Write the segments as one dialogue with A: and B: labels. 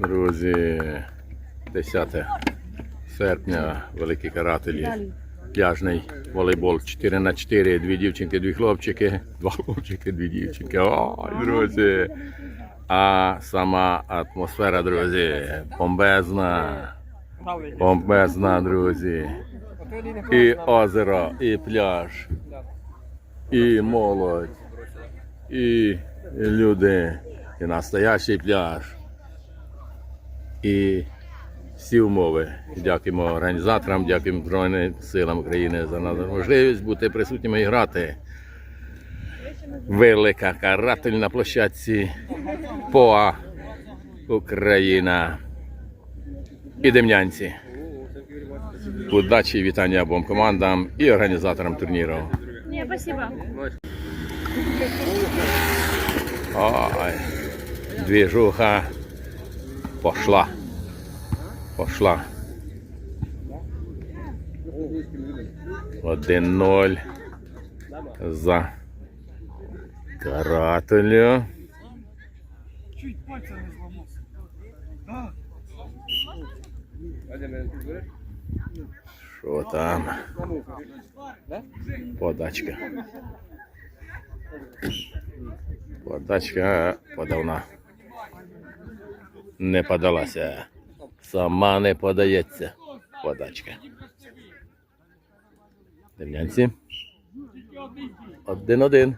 A: Друзі, 10 серпня, великі карателі. Пляжний волейбол 4 на 4 дві дівчинки, дві хлопчики, два хлопчики, дві дівчинки. Ой, друзі. А сама атмосфера, друзі, бомбезна. Бомбезна, друзі. І озеро, і пляж, і молодь, і люди, і настоящий пляж. І всі умови. Дякуємо організаторам, дякуємо Збройним силам України за можливість бути присутніми і грати. Велика каратель на площадці ПОА Україна і Демнянці. Удачі і вітання обом командам і організаторам турніру.
B: Не, спасибо.
A: Ой, движуха пошла. Пошла. 1-0 за карателю.
C: Чуть пальця не зламався.
A: Що там? Подачка. Подачка подавна. Не подалася. Сама не подається. Подачка. Дем'янці. Один-один.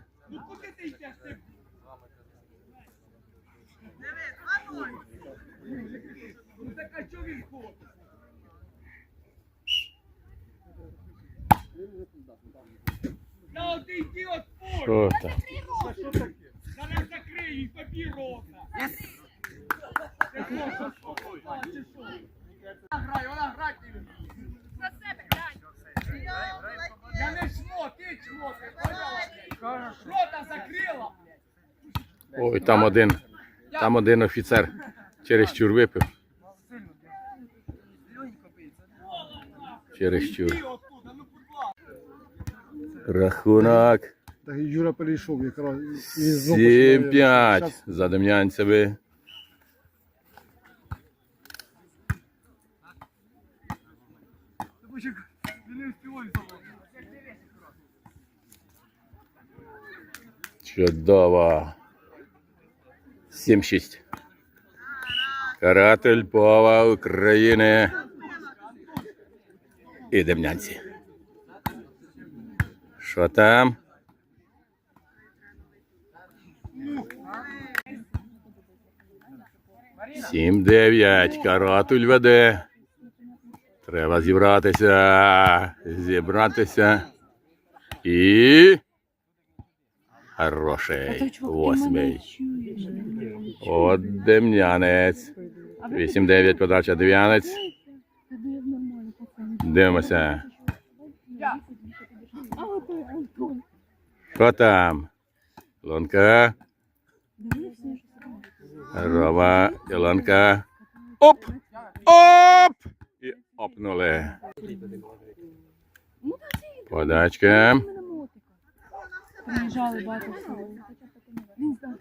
A: Що там?
C: Зараз закрию і тобі рота. Вона вона грати не вміє. Я не чмо, ти чмо, поняла? Рота закрила.
A: Ой, там один. Там один офіцер через чур випив. Через чур. Рахунок.
D: Так Юра перейшов якраз. і знов починає.
A: 7-5 за дем'янцями.
C: Почекай, не встигає.
A: Чудово. 7-6. Каратель Пова України. І дем'янці. Що там? Сім дев'ять. Каратуль веде. Треба зібратися. Зібратися. І. Хороший. Восьмий. От дем'янець. 8-9 подача дев'янець. Дивимося. Що там? Лонка. Рома і Лонка. Оп! Оп! Опнули. Подачка.
B: Приїжджали багато всього. Він знав,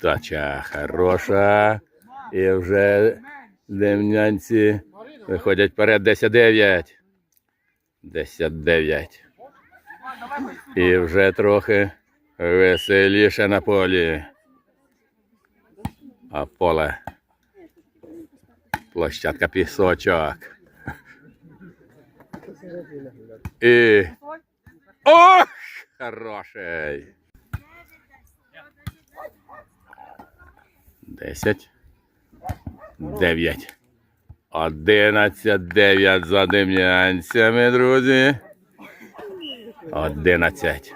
A: Подача хороша. І вже демнянці виходять вперед 10-9. 10-9. І вже трохи веселіше на полі. А поле. Площадка пісочок. І. Ох! Хороший. 10. 9. 11, 9 за дем'янцями, друзі. 11.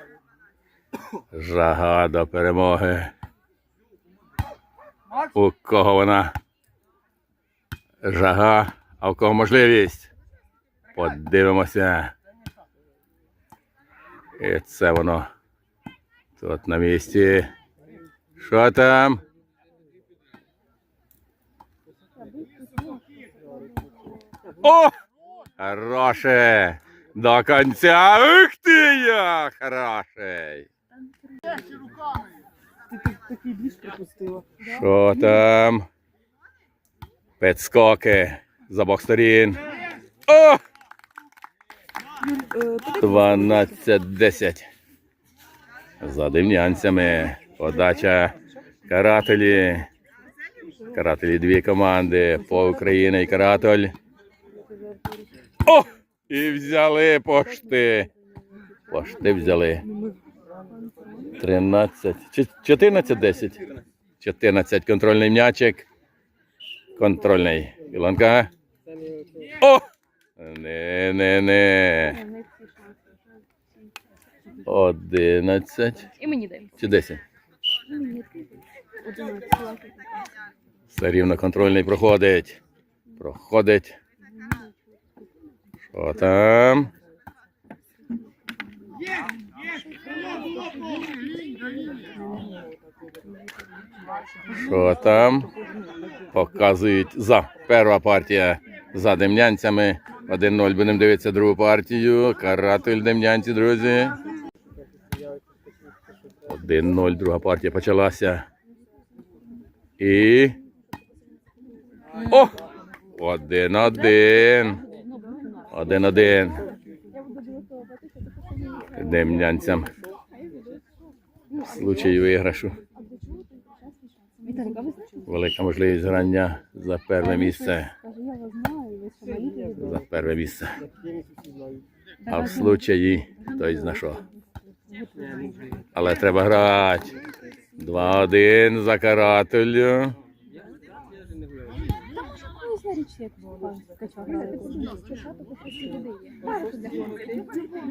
A: Жага до перемоги. У кого вона? Жага, а у кого можливість? Подивимося. І це воно тут на місці. Що там? О! Хороше! До кінця. Ух ти я! Хороший.
D: Такий біж пропустила.
A: Що там? Підскоки з обох сторін. О! 12-10. За димнянцями. Подача карателі. Карателі дві команди. По Україна і каратель. О! І взяли пошти. Пошти взяли. 13. чи 14-10. 14 контрольний м'ячик. Контрольний. Ілонка. О! Не, не, не. 11
B: І мені дай.
A: чи 10. Все рівно контрольний проходить. Проходить. Що там? Що там? Показують за. Перша партія за демнянцями. 1-0 будемо дивитися другу партію. Каратель демнянці, друзі. 1-0, друга партія почалася. І. О! Один-один. Один-один. Демнянцям. В случаї виграшу. Велика можливість грання за перше місце. За перше місце. А в случаї хтось зна що. Але треба грати. 2-1 за карателю.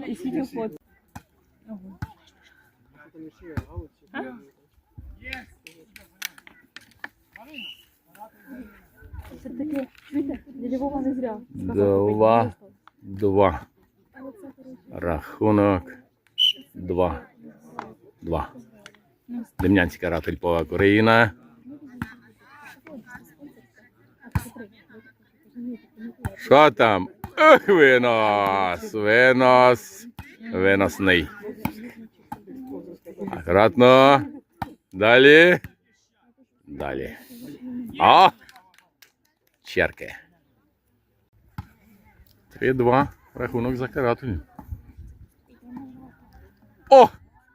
B: І скільки фото.
A: Два. Два. Рахунок. Два. Два. Демнянський каратель по Україна. Що там? Ох, винос! Винос! Виносний. Акуратно. Далі. Далі. О! Черки. 3-2. Рахунок за карателем. О!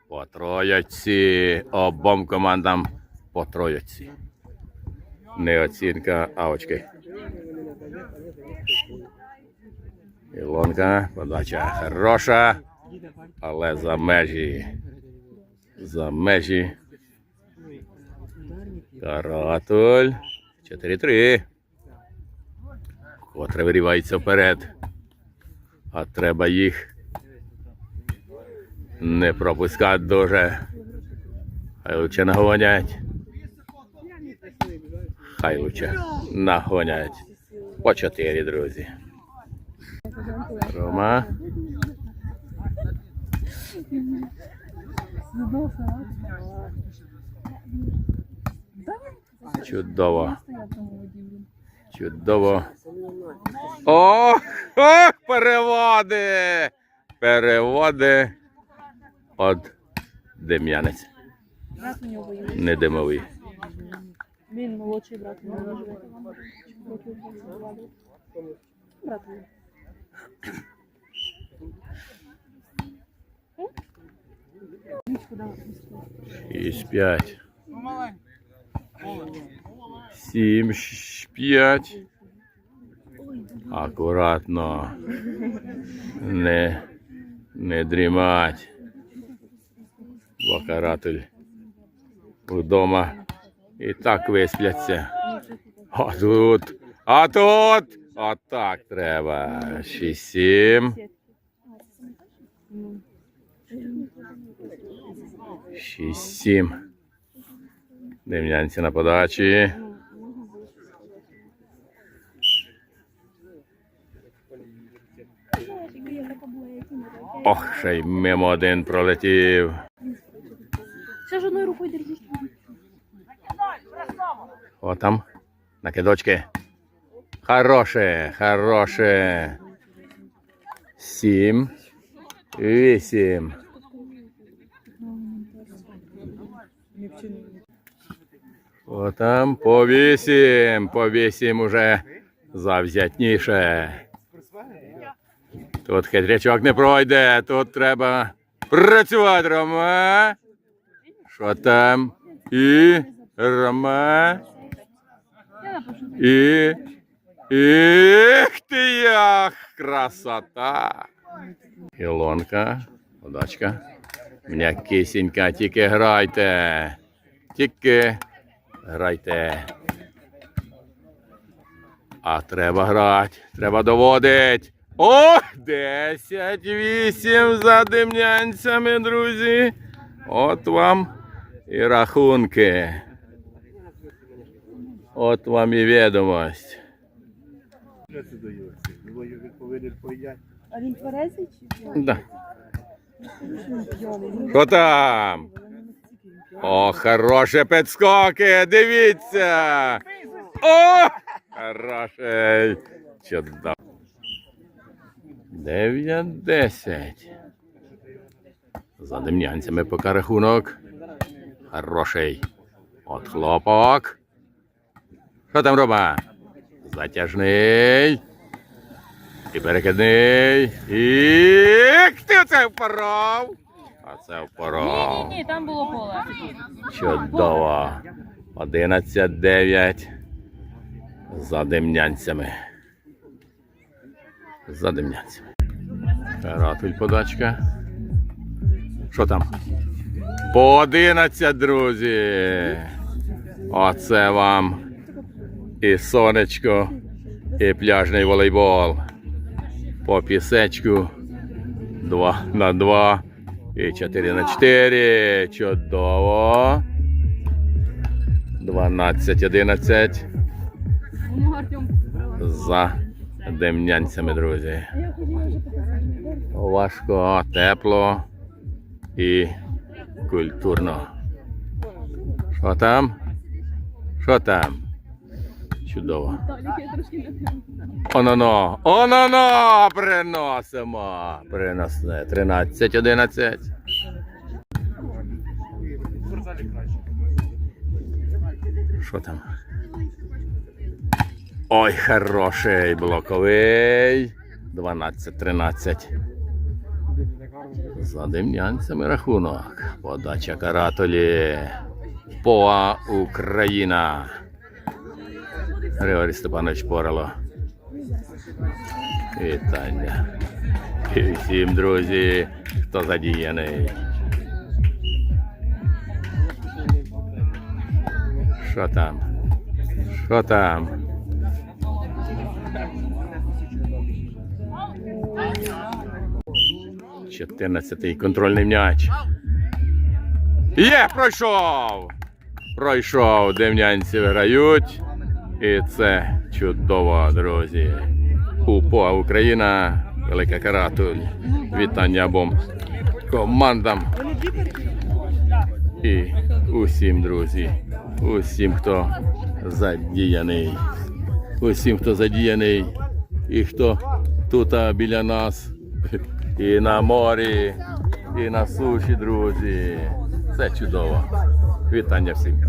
A: По троєці. Обом командам по троєці. Не оцінка, а очки. Ілонка, подача хороша, але за межі. За межі. Каратуль. 4-3. Котре вирівається вперед. А треба їх не пропускати дуже. Хай лучше нагонять. Хай лучше нагонять. По чотири, друзі. Рома. Чудово. Чудово. Ох, ох, переводи! Переводи от Дем'янець. Не димовий.
B: Він молодший брат у живе. Років 22 десь. Брат
A: Шість, п'ять. Сім, п'ять. Акуратно. Не, не дрімать. Бо каратель вдома і так виспляться. А тут, а тут, а так треба. Шість, сім. Шість, сім. Дем'янці на подачі. Ох, ще й мимо один пролетів.
B: Ще ж одною рукою держиш.
A: О, там. Накидочки. Хороше, хороше. сім, вісім. О, там по вісім, по вісім уже завзятніше. Тут хитрячок не пройде, тут треба працювати, Рома. Що там? І Рома. І. Іх ти як! Красота! Ілонка, подачка. М'якисінька, тільки грайте. Тільки грайте. А треба грати, треба доводити. О! 10-8 за демнянцями, друзі. От вам і рахунки. От вам і відомость.
B: А він тверезий чи
A: Да. Що там? О, хороше підскоки, дивіться. О, хороший. Чудово. 9-10. За демнянцями поки рахунок. Хороший. От хлопок. Що там роба? Затяжний. І перекидний. І ти це впоров. А це впоров.
B: Ні, ні, там було поле.
A: Чудово. 11-9 за демнянцями. За демнянцями. Каратуль подачка. Що там? По 11, друзі. Оце вам і сонечко, і пляжний волейбол. По пісечку. 2 на 2 і 4 на 4. Чудово. 12, 11
B: Ну, Артем.
A: за демнянцями, друзі. Важко, тепло і культурно. Що там? Що там? Чудово. Оно-но, оно-но, приносимо. Приносне. 13, 11. Що там? Ой, хороший блоковий. 12-13. За демнянцями рахунок. Подача каратолі. Поа Україна. Григорій Степанович Порало. Вітання. І всім, друзі, хто задіяний. Що там? Що там? Чотирнадцятий контрольний м'яч. Є, пройшов! Пройшов, демнянці виграють. І це чудово, друзі. УПО Україна, Велика Каратуль. Вітання обом командам. І усім, друзі, усім, хто задіяний. Усім, хто задіяний, і хто тут біля нас, і на морі, і на суші, друзі. Це чудово. Вітання всім.